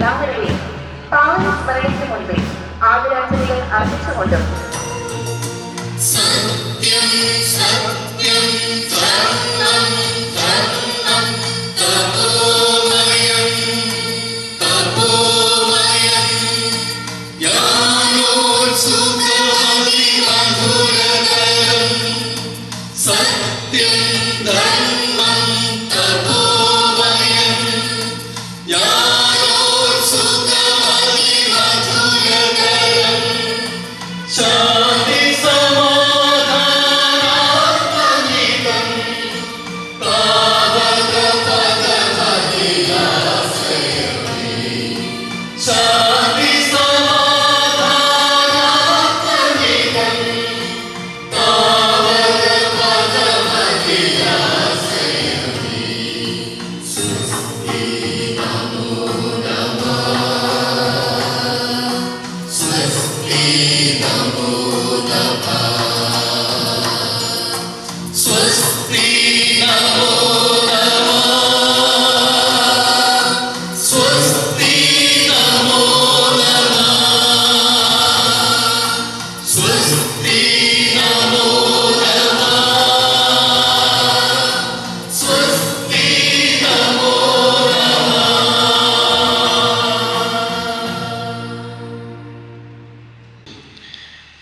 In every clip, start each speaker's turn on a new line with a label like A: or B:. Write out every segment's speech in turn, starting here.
A: എല്ലാവരുടെയും പാവന സ്മരണയ്ക്ക് മുൻപിൽ ആദരാഞ്ജലികൾ അർപ്പിച്ചുകൊണ്ടും
B: സത്യം സത്യം.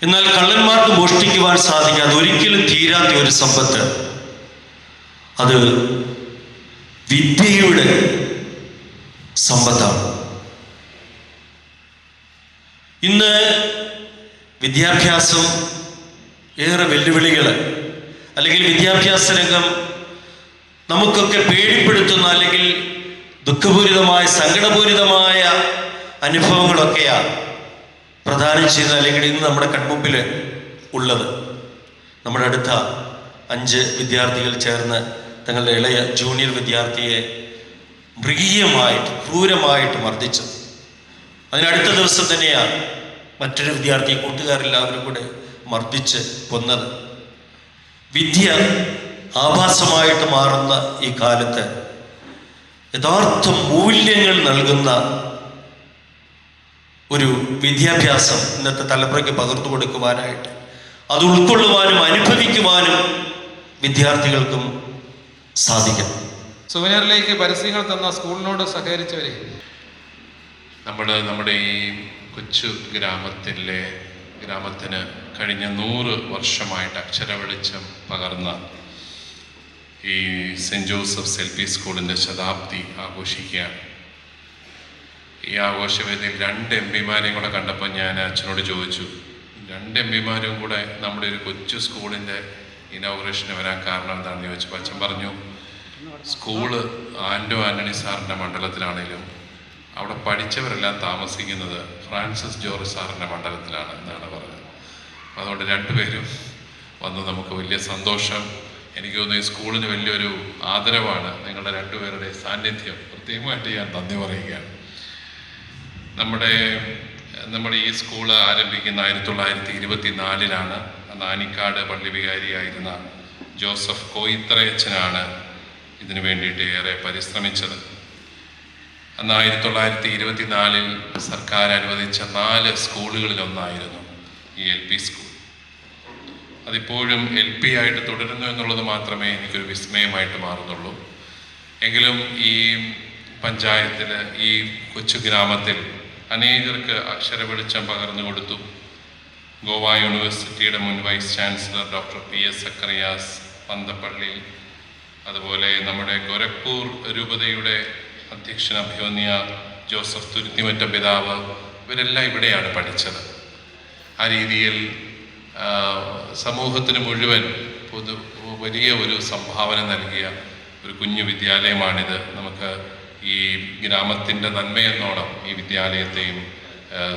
C: എന്നാൽ കള്ളന്മാർക്ക് മോഷ്ടിക്കുവാൻ സാധിക്കാത്ത ഒരിക്കലും തീരാത്ത ഒരു സമ്പത്ത്. അത് വിദ്യയുടെ സമ്പത്താണ്. ഇന്ന് വിദ്യാഭ്യാസം ഏറെ വെല്ലുവിളികൾ അല്ലെങ്കിൽ വിദ്യാഭ്യാസ രംഗം നമുക്കൊക്കെ പേടിപ്പെടുത്തുന്ന അല്ലെങ്കിൽ ദുഃഖപൂരിതമായ സങ്കടപൂരിതമായ അനുഭവങ്ങളൊക്കെയാണ്. പ്രദാനം ചെയ്യുന്ന അല്ലെങ്കിൽ ഇന്ന് നമ്മുടെ കൺമുമ്പിൽ ഉള്ളത് നമ്മുടെ അടുത്ത അഞ്ച് വിദ്യാർത്ഥികൾ ചേർന്ന് തങ്ങളുടെ ഇളയ ജൂനിയർ വിദ്യാർത്ഥിയെ മൃഗീയമായിട്ട് ക്രൂരമായിട്ട് മർദ്ദിച്ചു. അതിനടുത്ത ദിവസം തന്നെയാണ് മറ്റൊരു വിദ്യാർത്ഥിയെ കൂട്ടുകാരെല്ലാവരും കൂടെ മർദ്ദിച്ച് കൊന്നത്. വിദ്യ ആഭാസമായിട്ട് മാറുന്ന ഈ കാലത്ത് യഥാർത്ഥ മൂല്യങ്ങൾ നൽകുന്ന ഒരു വിദ്യാഭ്യാസം ഇന്നത്തെ തലമുറയ്ക്ക് പകർന്നു കൊടുക്കുവാനായിട്ട്. അത് ഉൾക്കൊള്ളുവാനും അനുഭവിക്കുവാനും വിദ്യാർത്ഥികൾക്കും സാധിക്കണം
D: സുവനറിലേക്ക് പരസ്യങ്ങൾ തന്ന സ്കൂളിനോട് സഹകരിച്ചവരെ.
E: നമ്മൾ നമ്മുടെ ഈ കൊച്ചു ഗ്രാമത്തിലെ ഗ്രാമത്തിന് കഴിഞ്ഞ നൂറ് വർഷമായിട്ട് അക്ഷര വെളിച്ചം പകർന്ന ഈ സെന്റ് ജോസഫ്സ് എൽ പി സ്കൂളിന്റെ ശതാബ്ദി ആഘോഷിക്കുകയാണ്. ഈ ആഘോഷവേദിയിൽ രണ്ട് എം പിമാരെയും കൂടെ കണ്ടപ്പോൾ ഞാൻ അച്ഛനോട് ചോദിച്ചു രണ്ട് എം പിമാരും കൂടെ നമ്മുടെ ഒരു കൊച്ചു സ്കൂളിന്റെ ഇനോഗ്രേഷന് വരാൻ കാരണം എന്താണെന്ന് ചോദിച്ചപ്പോൾ അച്ഛൻ പറഞ്ഞു സ്കൂൾ ആൻഡോ ആന്റണി സാറിന്റെ മണ്ഡലത്തിലാണെങ്കിലും അവിടെ പഠിച്ചവരെല്ലാം താമസിക്കുന്നത് ഫ്രാൻസിസ് ജോർജ് സാറിന്റെ മണ്ഡലത്തിലാണ് എന്നാണ് പറഞ്ഞത്. അതുകൊണ്ട് രണ്ടുപേരും വന്ന് നമുക്ക് വലിയ സന്തോഷം. എനിക്ക് തോന്നുന്നു ഈ സ്കൂളിന് വലിയൊരു ആദരവാണ് നിങ്ങളുടെ രണ്ടുപേരുടെ സാന്നിധ്യം. പ്രത്യേകമായിട്ട് ഞാൻ നന്ദി പറയുകയാണ്. നമ്മുടെ നമ്മുടെ ഈ സ്കൂൾ ആരംഭിക്കുന്ന ആയിരത്തി തൊള്ളായിരത്തി ഇരുപത്തി നാലിലാണ് നാനിക്കാട് പള്ളിവികാരിയായിരുന്ന പള്ളി വികാരിയായിരുന്ന ജോസഫ് കോയിത്രയച്ചനാണ് ഇതിനു വേണ്ടിയിട്ട് ഏറെ പരിശ്രമിച്ചത്. അന്ന് ആയിരത്തി തൊള്ളായിരത്തി ഇരുപത്തി നാലിൽ സർക്കാർ അനുവദിച്ച നാല് സ്കൂളുകളിലൊന്നായിരുന്നു ഈ എൽ പി സ്കൂൾ. അതിപ്പോഴും എൽ പി ആയിട്ട് തുടരുന്നു എന്നുള്ളത് മാത്രമേ എനിക്കൊരു വിസ്മയമായിട്ട് മാറുന്നുള്ളൂ. എങ്കിലും ഈ പഞ്ചായത്തിൽ ഈ കൊച്ചു ഗ്രാമത്തിൽ അനേകർക്ക് അക്ഷര വെളിച്ചം പകർന്നു കൊടുത്തു. ഗോവ യൂണിവേഴ്സിറ്റിയുടെ മുൻ vice chancellor doctor P S Zacharias Panthappally അതുപോലെ നമ്മുടെ ഗോരഖ്പൂർ രൂപതയുടെ അധ്യക്ഷൻ അഭിമന്യ ജോസഫ് തുരുത്തിമറ്റ പിതാവ് ഇവരെല്ലാം ഇവിടെയാണ് പഠിച്ചത്. ആ രീതിയിൽ സമൂഹത്തിന് മുഴുവൻ പൊതു വലിയ ഒരു സംഭാവന നൽകിയ ഒരു കുഞ്ഞു വിദ്യാലയമാണിത്. നമുക്ക് ഈ ഗ്രാമത്തിന്റെ നന്മയെന്നോണം ഈ വിദ്യാലയത്തെയും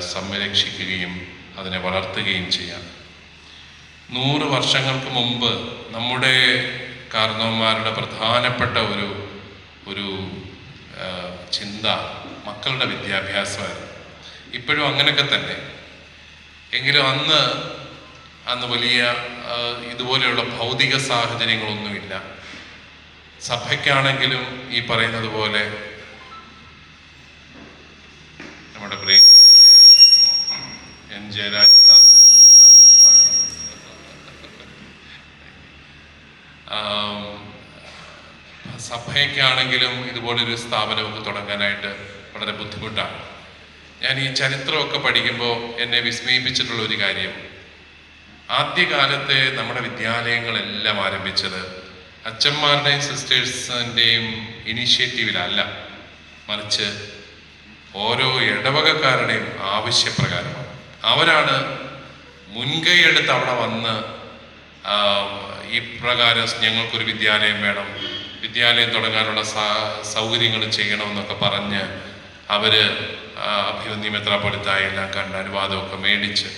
E: സംരക്ഷിക്കുകയും അതിനെ വളർത്തുകയും ചെയ്യാം. നൂറ് വർഷങ്ങൾക്ക് മുമ്പ് നമ്മുടെ കാരണവന്മാരുടെ പ്രധാനപ്പെട്ട ഒരു ഒരു ചിന്ത മക്കളുടെ വിദ്യാഭ്യാസമായിരുന്നു. ഇപ്പോഴും അങ്ങനെയൊക്കെ തന്നെ. എങ്കിലും അന്ന് അന്ന് വലിയ ഇതുപോലെയുള്ള ഭൗതിക സാഹചര്യങ്ങളൊന്നുമില്ല. സഭയ്ക്കാണെങ്കിലും ഈ പറയുന്നത് പോലെ നമ്മുടെ പ്രിയ എൻ ജയരാജ് സാർ. സാറിന് സ്വാഗതം. ഇതുപോലൊരു സ്ഥാപനമൊക്കെ തുടങ്ങാനായിട്ട് വളരെ ബുദ്ധിമുട്ടാണ്. ഞാൻ ഈ ചരിത്രമൊക്കെ പഠിക്കുമ്പോൾ എന്നെ വിസ്മയിപ്പിച്ചിട്ടുള്ള ഒരു കാര്യം. ആദ്യകാലത്തെ നമ്മുടെ വിദ്യാലയങ്ങളെല്ലാം ആരംഭിച്ചത് അച്ഛന്മാരുടെയും സിസ്റ്റേഴ്സിന്റെയും ഇനിഷ്യേറ്റീവിലല്ല. മറിച്ച് ഓരോ ഇടവകക്കാരുടെയും ആവശ്യപ്രകാരമാണ്. അവരാണ് മുൻകൈയെടുത്ത് അവിടെ വന്ന് ഇപ്രകാരം ഞങ്ങൾക്കൊരു വിദ്യാലയം വേണം വിദ്യാലയം തുടങ്ങാനുള്ള സൗകര്യങ്ങൾ ചെയ്യണമെന്നൊക്കെ പറഞ്ഞ് അവർ ആ, അഭിവന്യ മെത്രാപ്പൊലിത്തായി എല്ലാം കണ്ട് അനുവാദമൊക്കെ മേടിച്ച്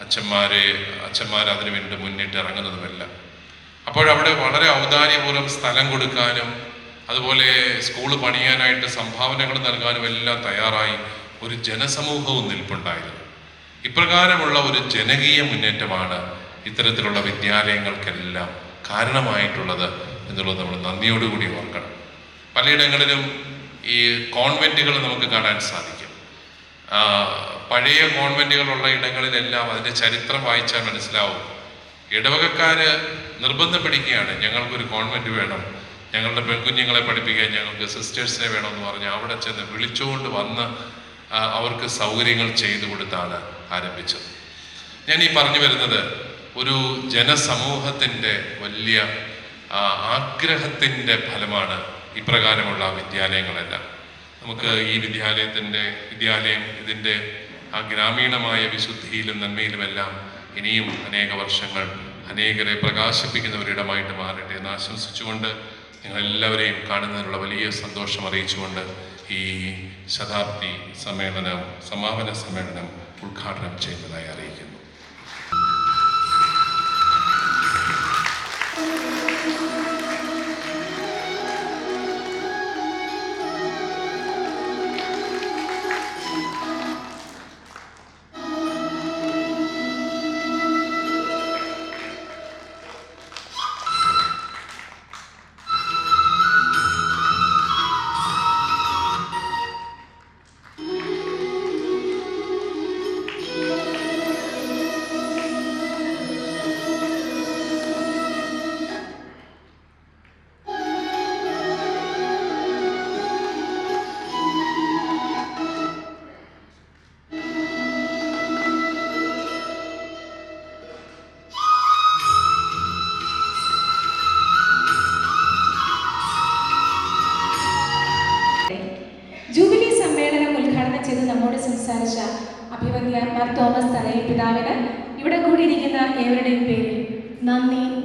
E: അച്ഛന്മാരെ അച്ഛന്മാർ അതിനു വേണ്ടി മുന്നിട്ട് ഇറങ്ങുന്നതുമല്ല. അപ്പോഴവിടെ വളരെ ഔദാര്യപൂർവം സ്ഥലം കൊടുക്കാനും അതുപോലെ സ്കൂൾ പണിയാനായിട്ട് സംഭാവനകൾ നൽകാനും എല്ലാം തയ്യാറായി ഒരു ജനസമൂഹവും നിൽപ്പുണ്ടായിരുന്നു. ഇപ്രകാരമുള്ള ഒരു ജനകീയ മുന്നേറ്റമാണ് ഇത്തരത്തിലുള്ള വിദ്യാലയങ്ങൾക്കെല്ലാം കാരണമായിട്ടുള്ളത് എന്നുള്ളത് നമ്മൾ നന്ദിയോടുകൂടി ഓർക്കണം. പലയിടങ്ങളിലും ഈ കോൺവെന്റുകൾ നമുക്ക് കാണാൻ സാധിക്കും. പഴയ കോൺവെന്റുകളുള്ള ഇടങ്ങളിലെല്ലാം അതിന്റെ ചരിത്രം വായിച്ചാൽ മനസ്സിലാവും. ഇടവകക്കാര് നിർബന്ധം പിടിക്കുകയാണ് ഞങ്ങൾക്കൊരു കോൺവെന്റ് വേണം. ഞങ്ങളുടെ പെൺകുഞ്ഞുങ്ങളെ പഠിപ്പിക്കാൻ ഞങ്ങൾക്ക് സിസ്റ്റേഴ്സിനെ വേണമെന്ന് പറഞ്ഞ് അവിടെ ചെന്ന് വിളിച്ചുകൊണ്ട് വന്ന് അവർക്ക് സൗകര്യങ്ങൾ ചെയ്തു കൊടുത്താണ് ആരംഭിച്ചത്. ഞാൻ ഈ പറഞ്ഞു വരുന്നത് ഒരു ജനസമൂഹത്തിന്റെ വലിയ ആഗ്രഹത്തിന്റെ ഫലമാണ് ഇപ്രകാരമുള്ള വിദ്യാലയങ്ങളെല്ലാം. നമുക്ക് ഈ വിദ്യാലയത്തിന്റെ വിദ്യാലയം ഇതിന്റെ ആ ഗ്രാമീണമായ വിശുദ്ധിയിലും നന്മയിലുമെല്ലാം ഇനിയും അനേക വർഷങ്ങൾ അനേകരെ പ്രകാശിപ്പിക്കുന്ന ഒരിടമായിട്ട് മാറട്ടെ എന്ന് ആശംസിച്ചുകൊണ്ട് നിങ്ങളെല്ലാവരെയും കാണുന്നതിനുള്ള വലിയ സന്തോഷം അറിയിച്ചുകൊണ്ട് ഈ ശതാബ്ദി സമ്മേളനം സമാപന സമ്മേളനം ഉദ്ഘാടനം ചെയ്യുന്നതായി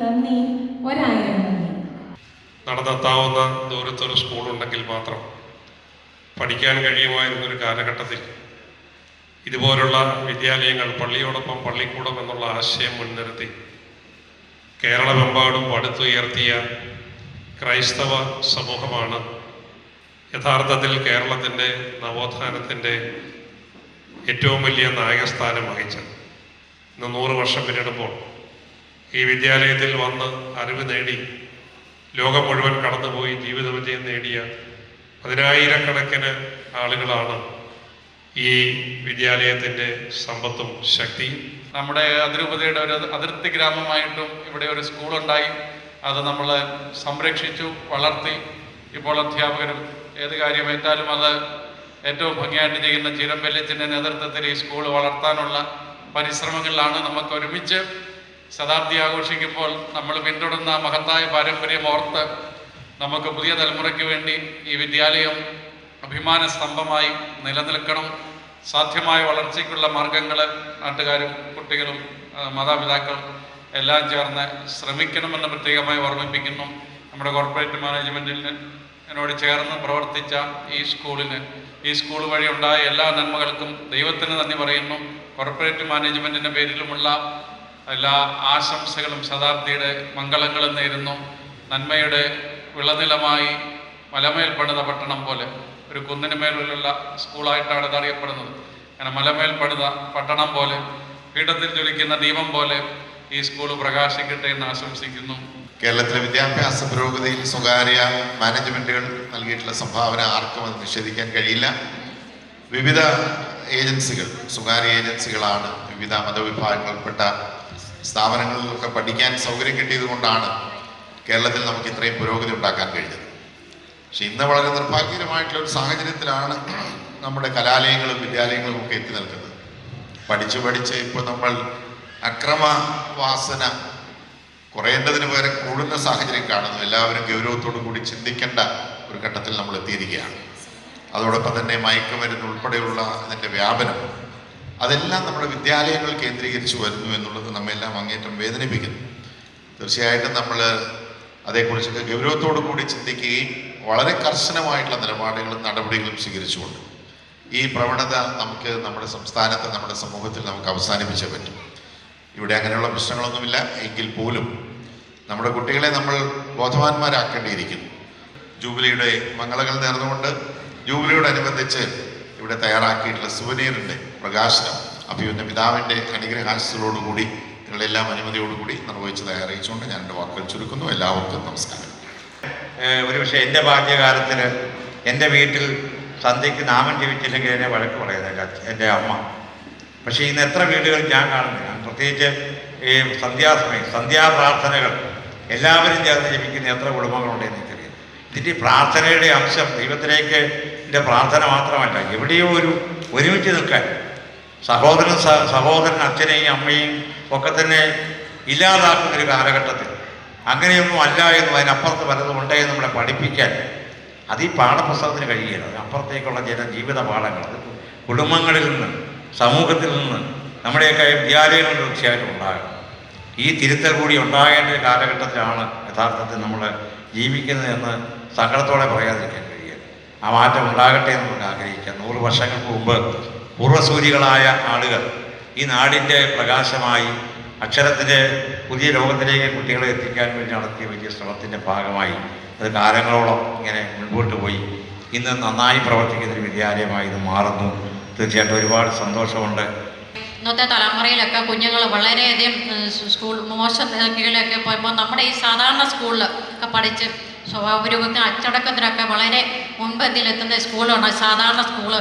F: നന്ദി. ഒരായിരം
G: നടന്നെത്താവുന്ന ദൂരത്തൊരു സ്കൂളുണ്ടെങ്കിൽ മാത്രം പഠിക്കാൻ കഴിയുമായിരുന്ന ഒരു കാലഘട്ടത്തിൽ ഇതുപോലുള്ള വിദ്യാലയങ്ങൾ പള്ളിയോടൊപ്പം പള്ളിക്കൂടം എന്നുള്ള ആശയം മുൻനിർത്തി കേരളമെമ്പാടും പടുത്തുയർത്തിയ ക്രൈസ്തവ സമൂഹമാണ് യഥാർത്ഥത്തിൽ കേരളത്തിന്റെ നവോത്ഥാനത്തിന്റെ ഏറ്റവും വലിയ നായകസ്ഥാനം വഹിച്ചത്. ഇന്ന് നൂറ് വർഷം പിന്നിടുമ്പോൾ ഈ വിദ്യാലയത്തിൽ വന്ന് അറിവ് നേടി ലോകം മുഴുവൻ കടന്നുപോയി ജീവിത വിജയം നേടിയ പതിനായിരക്കണക്കിന് ആളുകളാണ് ഈ വിദ്യാലയത്തിന്റെ സമ്പത്തും ശക്തിയും.
D: നമ്മുടെ അതിരൂപതയുടെ ഒരു അതിർത്തി ഗ്രാമമായിട്ടും ഇവിടെ ഒരു സ്കൂളുണ്ടായി. അത് നമ്മൾ സംരക്ഷിച്ചു വളർത്തി. ഇപ്പോൾ അധ്യാപകരും ഏത് കാര്യമേറ്റാലും അത് ഏറ്റവും ഭംഗിയായിട്ട് ചെയ്യുന്ന ചിരമ്പല്യത്തിന്റെ നേതൃത്വത്തിൽ ഈ സ്കൂൾ വളർത്താനുള്ള പരിശ്രമങ്ങളിലാണ് നമുക്ക് ഒരുമിച്ച് ശതാബ്ദി ആഘോഷിക്കുമ്പോൾ നമ്മൾ പിന്തുടർന്ന മഹത്തായ പാരമ്പര്യം ഓർത്ത് നമുക്ക് പുതിയ തലമുറയ്ക്ക് വേണ്ടി ഈ വിദ്യാലയം അഭിമാന സ്തംഭമായി നിലനിൽക്കണം. സാധ്യമായ വളർച്ചയ്ക്കുള്ള മാർഗങ്ങൾ നാട്ടുകാരും കുട്ടികളും മാതാപിതാക്കൾ എല്ലാം ചേർന്ന് ശ്രമിക്കണമെന്ന് പ്രത്യേകമായി ഓർമ്മിപ്പിക്കുന്നു. നമ്മുടെ കോർപ്പറേറ്റ് മാനേജ്മെന്റിൽ എന്നോട് ചേർന്ന് പ്രവർത്തിച്ച ഈ സ്കൂളിന് ഈ സ്കൂൾ വഴി ഉണ്ടായ എല്ലാ നന്മകൾക്കും ദൈവത്തിന് നന്ദി പറയുന്നു. കോർപ്പറേറ്റ് മാനേജ്മെന്റിന്റെ പേരിലുമുള്ള എല്ലാ ആശംസകളും ശതാബ്ദിയുടെ മംഗളങ്ങളും നേരുന്നു. നന്മയുടെ വിളനിലമായി മലമേൽ പണിത പട്ടണം പോലെ ഒരു കുന്നിന് മേലുള്ള സ്കൂളായിട്ടാണ് ഇത് അറിയപ്പെടുന്നത്. അങ്ങനെ മലമേൽ പണിത പട്ടണം പോലെ പീഠത്തിൽ ജ്വലിക്കുന്ന ദീപം പോലെ ഈ സ്കൂൾ പ്രകാശിക്കട്ടെ എന്ന് ആശംസിക്കുന്നു.
H: കേരളത്തിലെ വിദ്യാഭ്യാസ പുരോഗതിയിൽ സ്വകാര്യ മാനേജ്മെന്റുകൾ നൽകിയിട്ടുള്ള സംഭാവന ആർക്കും അത് നിഷേധിക്കാൻ കഴിയില്ല. വിവിധ ഏജൻസികൾ സ്വകാര്യ ഏജൻസികളാണ് വിവിധ മതവിഭാഗങ്ങളിൽപ്പെട്ട സ്ഥാപനങ്ങളിലൊക്കെ പഠിക്കാൻ സൗകര്യം കിട്ടിയത് കൊണ്ടാണ് കേരളത്തിൽ നമുക്ക് ഇത്രയും പുരോഗതി ഉണ്ടാക്കാൻ കഴിഞ്ഞത്. പക്ഷെ ഇന്ന് വളരെ നിർഭാഗ്യകരമായിട്ടുള്ള ഒരു സാഹചര്യത്തിലാണ് നമ്മുടെ കലാലയങ്ങളും വിദ്യാലയങ്ങളും ഒക്കെ എത്തി നിൽക്കുന്നത്. പഠിച്ച് പഠിച്ച് ഇപ്പോൾ നമ്മൾ അക്രമവാസന കുറയേണ്ടതിന് പകരം കൂടുന്ന സാഹചര്യം കാണുന്നു. എല്ലാവരും ഗൗരവത്തോടു കൂടി ചിന്തിക്കേണ്ട ഒരു ഘട്ടത്തിൽ നമ്മൾ എത്തിയിരിക്കുകയാണ്. അതോടൊപ്പം തന്നെ മയക്കുമരുന്ന് ഉൾപ്പെടെയുള്ള അതിന്റെ വ്യാപനം അതെല്ലാം നമ്മുടെ വിദ്യാലയങ്ങൾ കേന്ദ്രീകരിച്ച് വരുന്നു എന്നുള്ളത് നമ്മെല്ലാം അങ്ങേറ്റം വേദനിപ്പിക്കുന്നു. തീർച്ചയായിട്ടും നമ്മൾ അതേക്കുറിച്ചൊക്കെ ഗൗരവത്തോടു കൂടി ചിന്തിക്കുകയും വളരെ കർശനമായിട്ടുള്ള നിലപാടുകളും നടപടികളും സ്വീകരിച്ചുകൊണ്ട് ഈ പ്രവണത നമുക്ക് നമ്മുടെ സംസ്ഥാനത്ത് നമ്മുടെ സമൂഹത്തിൽ നമുക്ക് അവസാനിപ്പിച്ചേ പറ്റും. ഇവിടെ അങ്ങനെയുള്ള പ്രശ്നങ്ങളൊന്നുമില്ല. എങ്കിൽ പോലും നമ്മുടെ കുട്ടികളെ നമ്മൾ ബോധവാന്മാരാക്കേണ്ടിയിരിക്കുന്നു. ജൂബിലിയുടെ മംഗളങ്ങൾ നേർന്നുകൊണ്ട് ജൂബിലിയോടനുബന്ധിച്ച് ഇവിടെ തയ്യാറാക്കിയിട്ടുള്ള സുവനീറിന്റെ പ്രകാശനം. അഭിയുന്ന പിതാവിന്റെ അനുഗ്രഹാശത്തോടുകൂടി നിങ്ങളെല്ലാം അനുമതിയോടുകൂടി നിർവഹിച്ച് അറിയിച്ചുകൊണ്ട് ഞാൻ എന്റെ വാക്കുകൾ ചുരുക്കുന്നു. എല്ലാവർക്കും നമസ്കാരം.
I: ഒരുപക്ഷെ എന്റെ ഭാഗ്യകാലത്തിൽ എന്റെ വീട്ടിൽ സന്ധ്യയ്ക്ക് നാമം ജീവിച്ചില്ലെങ്കിൽ എന്നെ വഴക്ക് പറയുന്നില്ല എന്റെ അമ്മ. പക്ഷേ ഇന്ന് എത്ര വീടുകൾ ഞാൻ കാണുന്നില്ല. പ്രത്യേകിച്ച് ഈ സന്ധ്യാസമയം സന്ധ്യാപ്രാർത്ഥനകൾ എല്ലാവരും ചേർന്ന് ജീവിക്കുന്ന എത്ര കുടുംബങ്ങളുണ്ടെന്ന് എനിക്കറിയാം ഇതിന്റെ പ്രാർത്ഥനയുടെ അംശം ദൈവത്തിലേക്ക് എന്റെ പ്രാർത്ഥന മാത്രമല്ല എവിടെയോ ഒരു ഒരുമിച്ച് നിൽക്കാൻ സഹോദരൻ സഹോദരൻ അച്ഛനെയും അമ്മയും ഒക്കെ തന്നെ ഇല്ലാതാക്കുന്ന ഒരു കാലഘട്ടത്തിൽ. അങ്ങനെയൊന്നും അല്ല എന്നും അതിനപ്പുറത്ത് പലതും ഉണ്ടേ എന്ന് നമ്മളെ പഠിപ്പിക്കാൻ അത് ഈ പാഠപുസ്തകത്തിന് കഴിയില്ല അതിനപ്പുറത്തേക്കുള്ള ചില ജീവിത പാഠങ്ങൾ. കുടുംബങ്ങളിൽ നിന്ന് സമൂഹത്തിൽ നിന്ന് നമ്മുടെയൊക്കെ വിദ്യാലയങ്ങളിൽ തീർച്ചയായിട്ടും ഉണ്ടാകണം. ഈ തിരുത്തൽ കൂടി ഉണ്ടാകേണ്ട ഒരു കാലഘട്ടത്തിലാണ് യഥാർത്ഥത്തിൽ നമ്മൾ ജീവിക്കുന്നത് എന്ന് സങ്കടത്തോടെ പറയാതിരിക്കാൻ കഴിയുക ആ മാറ്റം ഉണ്ടാകട്ടെ എന്ന് നമുക്ക് ആഗ്രഹിക്കാം. നൂറ് വർഷങ്ങൾക്ക് മുമ്പ് പൂർവസൂരികളായ ആളുകൾ ഈ നാടിന്റെ പ്രകാശമായി അക്ഷരത്തിന്റെ പുതിയ ലോകത്തിലേക്ക് കുട്ടികളെ എത്തിക്കാൻ വേണ്ടി നടത്തിയ വലിയ ശ്രമത്തിന്റെ ഭാഗമായി അത് കാലങ്ങളോളം ഇങ്ങനെ മുൻപോട്ട് പോയി. ഇന്ന് നന്നായി പ്രവർത്തിക്കുന്ന ഒരു വിദ്യാലയമായി ഇത് മാറുന്നു. തീർച്ചയായിട്ടും ഒരുപാട് സന്തോഷമുണ്ട്.
J: ഇന്നത്തെ തലമുറയിലൊക്കെ കുഞ്ഞുങ്ങൾ വളരെയധികം സ്കൂൾ മോശം നിലകളിലൊക്കെ പോയപ്പോൾ നമ്മുടെ ഈ സാധാരണ സ്കൂളിൽ ഒക്കെ പഠിച്ച് സ്വഭാവരൂപത്തിന് അച്ചടക്കത്തിനൊക്കെ വളരെ മുൻപന്തിയിലെത്തുന്ന സ്കൂളാണ് സാധാരണ സ്കൂൾ.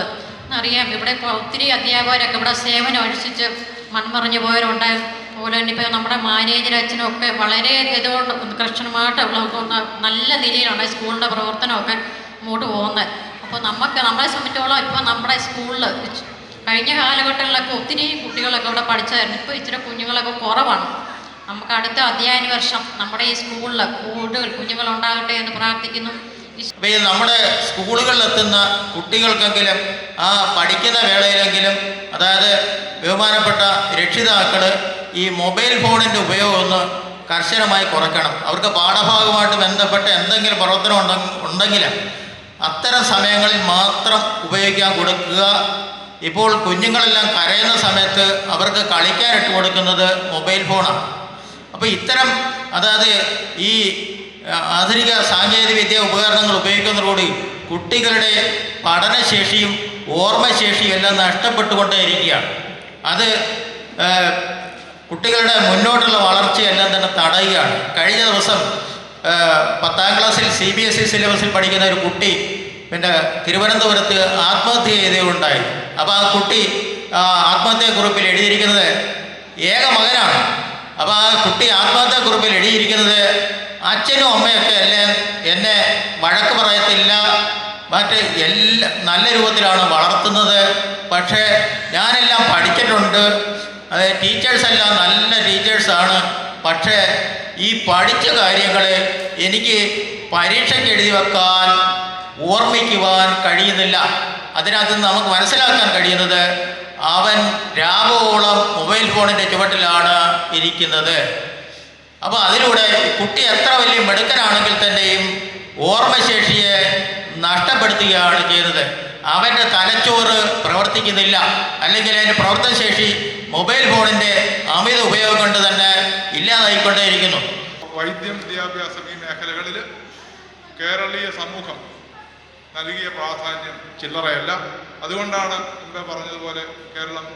J: അറിയാം. ഇവിടെ ഇപ്പോൾ ഒത്തിരി അധ്യാപകരൊക്കെ ഇവിടെ സേവനം അനുഷ്ഠിച്ച് മൺമറിഞ്ഞു പോയവരുണ്ട്. അതുപോലെ തന്നെ ഇപ്പോൾ നമ്മുടെ മാനേജർ അച്ഛനും ഒക്കെ വളരെ ഇതുകൊണ്ട് കർശനമായിട്ട് നല്ല നിലയിലാണ് സ്കൂളിന്റെ പ്രവർത്തനമൊക്കെ മുമ്പോട്ട് പോകുന്നത്. അപ്പോൾ നമുക്ക് നമ്മളെ സംബന്ധിച്ചോളം ഇപ്പോൾ നമ്മുടെ സ്കൂളിൽ കഴിഞ്ഞ കാലഘട്ടങ്ങളിലൊക്കെ ഒത്തിരി കുട്ടികളൊക്കെ ഇവിടെ പഠിച്ചതായിരുന്നു. ഇപ്പോൾ ഇച്ചിരി കുഞ്ഞുങ്ങളൊക്കെ കുറവാണ്. നമുക്ക് അടുത്ത അധ്യയന വർഷം നമ്മുടെ ഈ സ്കൂളിൽ കൂടുതൽ കുഞ്ഞുങ്ങളുണ്ടാകട്ടെ എന്ന് പ്രാർത്ഥിക്കുന്നു. ഈ
K: നമ്മുടെ സ്കൂളുകളിലെത്തുന്ന കുട്ടികൾക്കെങ്കിലും ആ പഠിക്കുന്ന വേളയിലെങ്കിലും അതായത് ബഹുമാനപ്പെട്ട രക്ഷിതാക്കൾ ഈ മൊബൈൽ ഫോണിന്റെ ഉപയോഗം ഒന്ന് കർശനമായി കുറയ്ക്കണം. അവർക്ക് പാഠഭാഗമായിട്ട് ബന്ധപ്പെട്ട എന്തെങ്കിലും പ്രവർത്തനം ഉണ്ടെങ്കിൽ അത്തരം സമയങ്ങളിൽ മാത്രം ഉപയോഗിക്കാൻ കൊടുക്കുക. ഇപ്പോൾ കുഞ്ഞുങ്ങളെല്ലാം കരയുന്ന സമയത്ത് അവർക്ക് കളിക്കാൻ ഇട്ട് കൊടുക്കുന്നത് മൊബൈൽ ഫോണാണ്. അപ്പോൾ ഇത്തരം അതായത് ഈ ആധുനിക സാങ്കേതിക വിദ്യ ഉപകരണങ്ങൾ ഉപയോഗിക്കുന്നതോടുകൂടി കുട്ടികളുടെ പഠനശേഷിയും ഓർമ്മശേഷിയും എല്ലാം നഷ്ടപ്പെട്ടുകൊണ്ടേയിരിക്കുകയാണ്. അത് കുട്ടികളുടെ മുന്നോട്ടുള്ള വളർച്ചയെല്ലാം തന്നെ തടയുകയാണ്. കഴിഞ്ഞ ദിവസം പത്താം ക്ലാസ്സിൽ സി ബി എസ് ഇ സിലബസിൽ പഠിക്കുന്ന ഒരു കുട്ടി പിന്നെ തിരുവനന്തപുരത്ത് ആത്മഹത്യ ചെയ്തുകൊണ്ടായി അപ്പോൾ ആ കുട്ടി ആത്മഹത്യാ കുറിപ്പിൽ എഴുതിയിരിക്കുന്നത് ഏക മകനാണ്. അപ്പോൾ ആ കുട്ടി ആത്മഹത്യാ കുറിപ്പിൽ എഴുതിയിരിക്കുന്നത് അച്ഛനും അമ്മയൊക്കെ എല്ലാം എന്നെ വഴക്ക് പറയത്തില്ല. മറ്റ് എല്ലാ നല്ല രൂപത്തിലാണ് വളർത്തുന്നത്. പക്ഷേ ഞാനെല്ലാം പഠിച്ചിട്ടുണ്ട്. ടീച്ചേഴ്സ് എല്ലാം നല്ല ടീച്ചേഴ്സാണ് പക്ഷേ ഈ പഠിച്ച കാര്യങ്ങൾ എനിക്ക് പരീക്ഷയ്ക്ക് എഴുതി വെക്കാൻ ഓർമ്മിക്കുവാൻ കഴിയുന്നില്ല. അതിനകത്ത് നമുക്ക് മനസ്സിലാക്കാൻ കഴിയുന്നത് അവൻ രാവോളം മൊബൈൽ ഫോണിന്റെ ചുവട്ടിലാണ് ഇരിക്കുന്നത്. അപ്പോൾ അതിലൂടെ കുട്ടി എത്ര വലിയ മിടുക്കനാണെങ്കിൽ തന്നെയും ഓർമ്മശേഷിയെ നഷ്ടപ്പെടുത്തുകയാണ് ചെയ്യുന്നത് അവന്റെ തലച്ചോറ് പ്രവർത്തിക്കുന്നില്ല. അല്ലെങ്കിൽ അതിന്റെ പ്രവർത്തനശേഷി മൊബൈൽ ഫോണിന്റെ അമിത ഉപയോഗം കൊണ്ട് തന്നെ ഇല്ലാതായിക്കൊണ്ടേയിരിക്കുന്നു.
L: വൈദ്യ വിദ്യാഭ്യാസം ഈ മേഖലകളിൽ കേരളീയ സമൂഹം നൽകിയ പ്രാധാന്യം ചില്ലറയല്ല. അതുകൊണ്ടാണ് മുമ്പേ പറഞ്ഞതുപോലെ കേരളം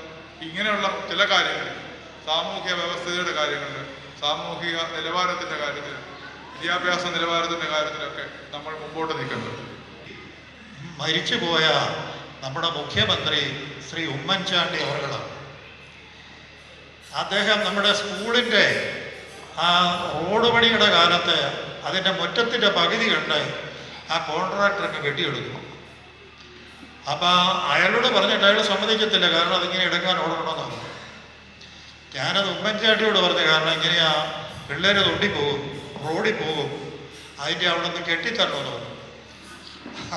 L: ഇങ്ങനെയുള്ള ചില കാര്യങ്ങളിൽ സാമൂഹ്യ വ്യവസ്ഥയുടെ കാര്യങ്ങളിൽ സാമൂഹിക നിലവാരത്തിന്റെ കാര്യത്തിൽ വിദ്യാഭ്യാസ നിലവാരത്തിന്റെ കാര്യത്തിലൊക്കെ നമ്മൾ മുമ്പോട്ട് നിൽക്കുന്നത്
M: മരിച്ചുപോയ നമ്മുടെ മുഖ്യമന്ത്രി ശ്രീ ഉമ്മൻചാണ്ടി അവർകളാണ് അദ്ദേഹം നമ്മുടെ സ്കൂളിന്റെ ആ റോഡ് പണിയുടെ കാലത്ത് അതിന്റെ മുറ്റത്തിന്റെ പകുതി കണ്ട് ആ കോൺട്രാക്ടറൊക്കെ കെട്ടിയെടുക്കും അപ്പോൾ അയാളോട് പറഞ്ഞിട്ട് അയാൾ സമ്മതിക്കത്തില്ല കാരണം അതിങ്ങനെ എടുക്കാൻ ഓടണമെന്നാണ്. ഞാനത് ഉമ്മൻചാണ്ടിയോട് പറഞ്ഞു കാരണം ഇങ്ങനെയാ പിള്ളേർ തൊണ്ടിപ്പോകും റോഡിൽ പോകും അതിന്റെ അവിടെ നിന്ന് കെട്ടിത്തരണമെന്ന് പറഞ്ഞു.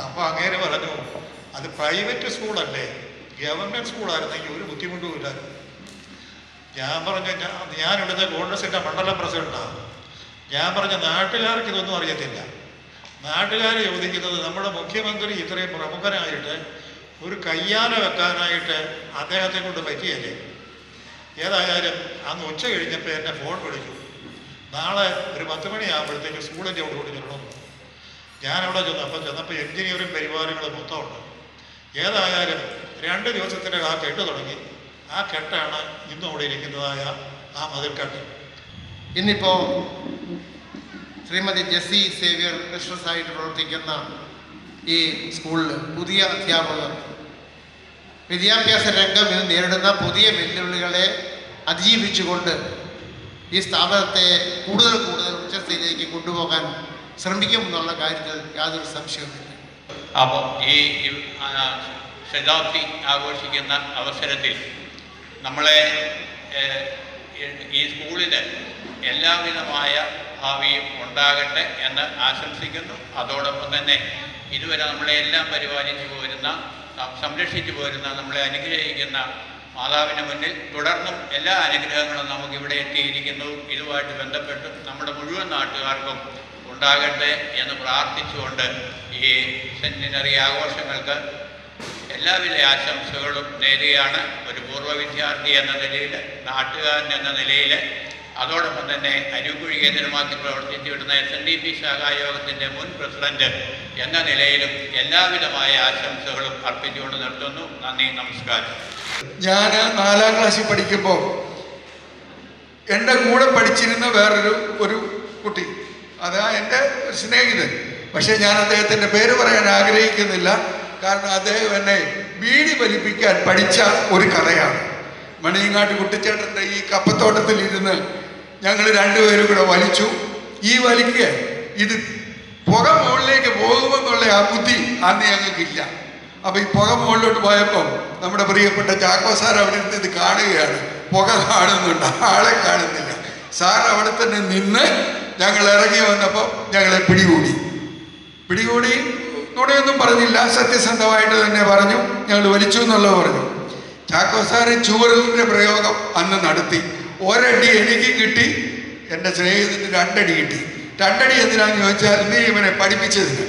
M: അപ്പോൾ അങ്ങനെ പറഞ്ഞു അത് പ്രൈവറ്റ് സ്കൂളല്ലേ ഗവൺമെന്റ് സ്കൂളായിരുന്നെങ്കിൽ ഒരു ബുദ്ധിമുട്ടും ഇല്ല. ഞാൻ പറഞ്ഞു ഞാൻ ഇവിടുത്തെ കോൺഗ്രസിന്റെ മണ്ഡലം പ്രസിഡന്റാണ് ഞാൻ പറഞ്ഞ നാട്ടുകാർക്ക് ഇതൊന്നും അറിയത്തില്ല. നാട്ടുകാർ ചോദിക്കുന്നത് നമ്മുടെ മുഖ്യമന്ത്രി ഇത്രയും പ്രമുഖനായിട്ട് ഒരു കയ്യാല വെക്കാനായിട്ട് അദ്ദേഹത്തെ കൊണ്ട് പറ്റിയല്ലേ? ഏതായാലും അന്ന് ഉച്ച കഴിഞ്ഞപ്പോൾ എന്നെ ഫോൺ വിളിച്ചു. നാളെ ഒരു പത്ത് മണിയാകുമ്പോഴത്തേക്ക് സ്കൂളിന്റെ അവിടെ കൂടി ഞാൻ അവിടെ ചെന്നു. അപ്പം ചെന്നപ്പോൾ എഞ്ചിനീയറിംഗ് പരിപാടികൾ മൊത്തമുണ്ട്. ഏതായാലും രണ്ട് ദിവസത്തിന്റെ ആ കെട്ട് തുടങ്ങി. ആ കെട്ടാണ് ഇന്നും അവിടെ ഇരിക്കുന്നതായ ആ മതിൽക്കെട്ട്
N: ഇന്നിപ്പോൾ ശ്രീമതി ജെസ്സി സേവ്യർ ആയിട്ട് പ്രവർത്തിക്കുന്ന ഈ സ്കൂളിൽ പുതിയ അധ്യാപകർ വിദ്യാഭ്യാസ രംഗം ഇന്ന് നേരിടുന്ന പുതിയ വെല്ലുവിളികളെ അതിജീവിച്ചുകൊണ്ട് ഈ സ്ഥാപനത്തെ കൂടുതൽ കൂടുതൽ ഉച്ചസ്ഥയിലേക്ക് കൊണ്ടുപോകാൻ ശ്രമിക്കും എന്നുള്ള കാര്യത്തിൽ യാതൊരു സംശയവുമില്ല.
O: അപ്പോൾ ഈ ശതാബ്ദി ആഘോഷിക്കുന്ന അവസരത്തിൽ നമ്മളെ ഈ- സ്കൂളിന് എല്ലാവിധമായ ഭാവിയും ഉണ്ടാകട്ടെ എന്ന് ആശംസിക്കുന്നു. അതോടൊപ്പം തന്നെ ഇതുവരെ നമ്മളെ എല്ലാം പരിപാലിച്ചു പോരുന്ന സംരക്ഷിച്ചു പോരുന്ന നമ്മളെ അനുഗ്രഹിക്കുന്ന മാതാവിന് മുന്നിൽ തുടർന്നും എല്ലാ അനുഗ്രഹങ്ങളും നമുക്ക് ഇവിടെ എത്തിയിരിക്കുന്നു. ഇതുമായിട്ട് ബന്ധപ്പെട്ട് നമ്മുടെ മുഴുവൻ നാട്ടുകാർക്കും ഉണ്ടാകട്ടെ എന്ന് പ്രാർത്ഥിച്ചുകൊണ്ട് ഈ സെന്റിനറി ആഘോഷങ്ങൾക്ക് എല്ലാവിധ ആശംസകളും നേരുകയാണ്. ഒരു പൂർവ വിദ്യാർത്ഥി എന്ന നിലയിൽ നാട്ടുകാരൻ എന്ന നിലയിൽ അതോടൊപ്പം തന്നെ അരുക്കുഴി കേന്ദ്രമാക്കി പ്രവർത്തിച്ചു വിടുന്ന എസ് എൻ ഡി പി ശാഖായോഗത്തിന്റെ മുൻ പ്രസിഡന്റ് എന്ന നിലയിലും എല്ലാവിധമായ ആശംസകളും അർപ്പിച്ചുകൊണ്ട് നിർത്തുന്നു. നന്ദി നമസ്കാരം.
P: ഞാൻ നാലാം ക്ലാസ്സിൽ പഠിക്കുമ്പോൾ എന്റെ കൂടെ പഠിച്ചിരുന്ന വേറൊരു ഒരു കുട്ടി. അതാ എന്റെ സ്നേഹിതൻ. പക്ഷേ ഞാൻ അദ്ദേഹത്തിന്റെ പേര് പറയാൻ ആഗ്രഹിക്കുന്നില്ല. കാരണം അദ്ദേഹം എന്നെ ബീഡി വലിപ്പിക്കാൻ പഠിച്ച ഒരു കഥയാണ്. മണിയങ്ങാട്ട് കുട്ടിച്ചേട്ടന്റെ ഈ കപ്പത്തോട്ടത്തിൽ ഇരുന്ന് ഞങ്ങൾ രണ്ടുപേരും കൂടെ വലിച്ചു. ഈ വലിക്ക് ഇത് പുക മുകളിലേക്ക് പോകുമെന്നുള്ള ആ ബുദ്ധി അന്ന് ഞങ്ങൾക്കില്ല. അപ്പൊ ഈ പുക മുകളിലോട്ട് പോയപ്പോൾ നമ്മുടെ പ്രിയപ്പെട്ട ചാക്കോ സാർ അവിടെ ഇരുന്ന് ഇത് കാണുകയാണ്. പുക കാണുന്നുണ്ട് ആളെ കാണുന്നില്ല. സാർ അവിടെ തന്നെ നിന്ന് ഞങ്ങൾ ഇറങ്ങി വന്നപ്പോൾ ഞങ്ങളെ പിടികൂടി. പിടികൂടി നുണയൊന്നും പറഞ്ഞില്ല സത്യസന്ധമായിട്ട് തന്നെ പറഞ്ഞു. ഞങ്ങൾ വലിച്ചു എന്നുള്ളത് പറഞ്ഞു. ചാക്കോ സാറ് ചൂരലിന്റെ പ്രയോഗം അന്ന് നടത്തി. ഒരടി എനിക്ക് കിട്ടി. എന്റെ സ്നേഹിതത്തിന് രണ്ടടി കിട്ടി. രണ്ടടി എന്തിനാന്ന് ചോദിച്ചാൽ നീ ഇവനെ പഠിപ്പിച്ചതിന്.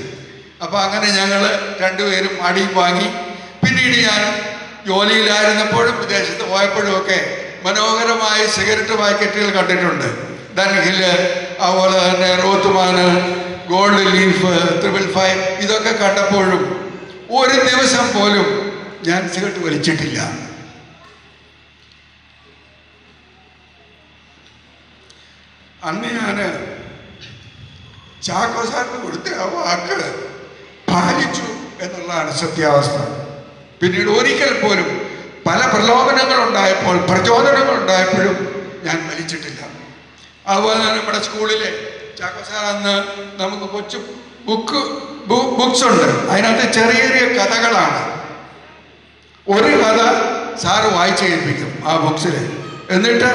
P: അപ്പോൾ അങ്ങനെ ഞങ്ങൾ രണ്ടുപേരും അടി വാങ്ങി. പിന്നീട് ഞാൻ ജോലിയിലായിരുന്നപ്പോഴും വിദേശത്ത് പോയപ്പോഴും ഒക്കെ മനോഹരമായ സിഗരറ്റ് പാക്കറ്റുകൾ കണ്ടിട്ടുണ്ട്. ഡൻഹിൽ അതുപോലെ തന്നെ Rothmans gold leaf triple five ഇതൊക്കെ കണ്ടപ്പോഴും ഒരു ദിവസം പോലും ഞാൻ സിഗരറ്റ് വലിച്ചിട്ടില്ല. അന്ന് ഞാൻ ചാക്കോ സാറിന് കൊടുത്ത ആ വാക്ക് പാലിച്ചു എന്നുള്ളതാണ് സത്യാവസ്ഥ. പിന്നീട് ഒരിക്കൽ പോലും പല പ്രലോഭനങ്ങൾ ഉണ്ടായപ്പോൾ പ്രചോദനങ്ങൾ ഉണ്ടായപ്പോഴും ഞാൻ വലിച്ചിട്ടില്ല അതുപോലെ തന്നെ നമ്മുടെ സ്കൂളിലെ ചാക്കോ സാർ അന്ന് നമുക്ക് കൊച്ചു ബുക്ക് ബുക്സ് ഉണ്ട് അതിനകത്ത് ചെറിയ ചെറിയ കഥകളാണ്. ഒരു കഥ സാറ് വായിച്ചു കേൾപ്പിക്കും ആ ബുക്സിൽ എന്നിട്ട്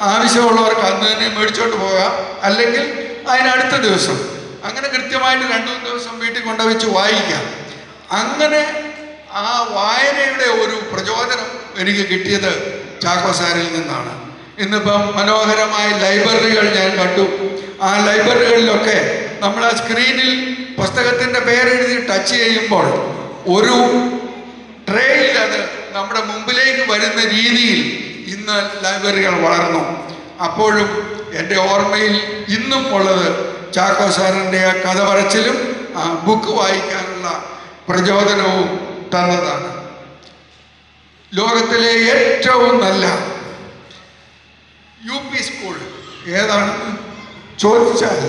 P: ആവശ്യമുള്ളവർക്ക് അന്ന് തന്നെ മേടിച്ചോണ്ട് പോകാം. അല്ലെങ്കിൽ അതിനടുത്ത ദിവസം അങ്ങനെ കൃത്യമായിട്ട് രണ്ടു മൂന്ന് ദിവസം വീട്ടിൽ കൊണ്ടുവച്ച് വായിക്കാം. അങ്ങനെ ആ വായനയുടെ ഒരു പ്രചോദനം എനിക്ക് കിട്ടിയത് ചാക്കോ സാറിൽ നിന്നാണ്. ഇന്നിപ്പം മനോഹരമായ ലൈബ്രറികൾ ഞാൻ കണ്ടു. ആ ലൈബ്രറികളിലൊക്കെ നമ്മൾ ആ സ്ക്രീനിൽ പുസ്തകത്തിന്റെ പേരെഴുതി ടച്ച് ചെയ്യുമ്പോൾ ഒരു ട്രേയിൽ അത് നമ്മുടെ മുമ്പിലേക്ക് വരുന്ന രീതിയിൽ ഇന്ന് ലൈബ്രറികൾ വളർന്നു. അപ്പോഴും എന്റെ ഓർമ്മയിൽ ഇന്നും ഉള്ളത് ചാക്കോ സാറിന്റെ ആ കഥ പറച്ചിലും ആ ബുക്ക് വായിക്കാനുള്ള പ്രചോദനവും തന്നതാണ്. ലോകത്തിലെ ഏറ്റവും നല്ല യു പി സ്കൂൾ ഏതാണെന്ന് ചോദിച്ചാൽ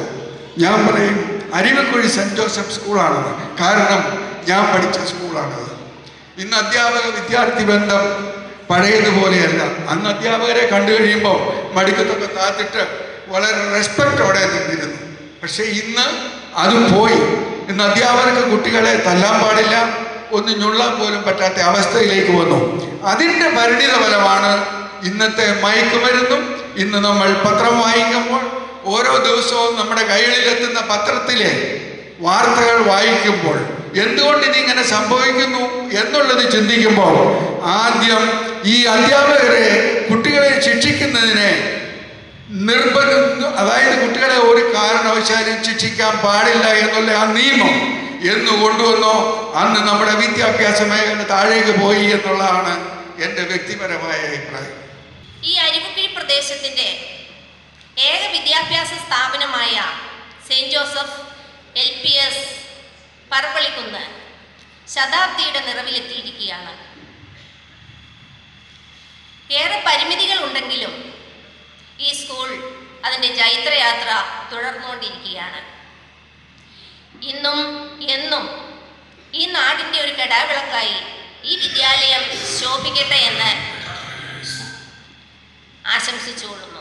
P: ഞാൻ പറയും അരുവിക്കുഴി സെന്റ് ജോസഫ് സ്കൂളാണെന്ന് കാരണം ഞാൻ പഠിച്ച സ്കൂളാണത്. ഇന്ന് അധ്യാപക വിദ്യാർത്ഥി ബന്ധം പഴയതുപോലെയല്ല. അന്ന് അധ്യാപകരെ കണ്ടു കഴിയുമ്പോൾ മടിക്കത്തൊക്കെ കാത്തിട്ട് വളരെ റെസ്പെക്റ്റോടെ നിന്നിരുന്നു. പക്ഷേ ഇന്ന് അത് പോയി. ഇന്ന് അധ്യാപകർക്ക് കുട്ടികളെ തല്ലാൻ പാടില്ല ഒന്ന് ഞുള്ളാൻ പോലും പറ്റാത്ത അവസ്ഥയിലേക്ക് വന്നു. അതിന്റെ പരിണിത ഫലമാണ് ഇന്നത്തെ മയക്കുമരുന്നും ഇന്ന് നമ്മൾ പത്രം വായിക്കുമ്പോൾ ഓരോ ദിവസവും നമ്മുടെ കൈകളിലെത്തുന്ന പത്രത്തിലെ വാർത്തകൾ വായിക്കുമ്പോൾ എന്തുകൊണ്ട് ഇതിങ്ങനെ സംഭവിക്കുന്നു എന്നുള്ളത് ചിന്തിക്കുമ്പോൾ ആദ്യം ഈ അധ്യാപകരെ കുട്ടികളെ ശിക്ഷിക്കുന്നതിനെ നിർബന്ധ അതായത് കുട്ടികളെ ഒരു കാരണവശാലും ശിക്ഷിക്കാൻ പാടില്ല എന്നുള്ള ആ നിയമം എന്ന് കൊണ്ടുവന്നോ അന്ന് നമ്മുടെ വിദ്യാഭ്യാസ മേഖല താഴേക്ക് പോയി എന്നുള്ളതാണ് എന്റെ വ്യക്തിപരമായ അഭിപ്രായം.
Q: ഈ അരുവിക്കുഴി പ്രദേശത്തിന്റെ ഏക വിദ്യാഭ്യാസ സ്ഥാപനമായ saint Joseph L P S Parappallikunnu ശതാബ്ദിയുടെ നിറവിലെത്തിയിരിക്കുകയാണ്. ഏറെ പരിമിതികൾ ഉണ്ടെങ്കിലും ഈ സ്കൂൾ അതിന്റെ ജൈത്രയാത്ര തുടർന്നുകൊണ്ടിരിക്കുകയാണ്. ഇന്നും എന്നും ഈ നാടിന്റെ ഒരു കെടാവിളക്കായി ഈ വിദ്യാലയം ശോഭിക്കട്ടെ എന്ന് ആശംസിച്ചുകൊള്ളുന്നു.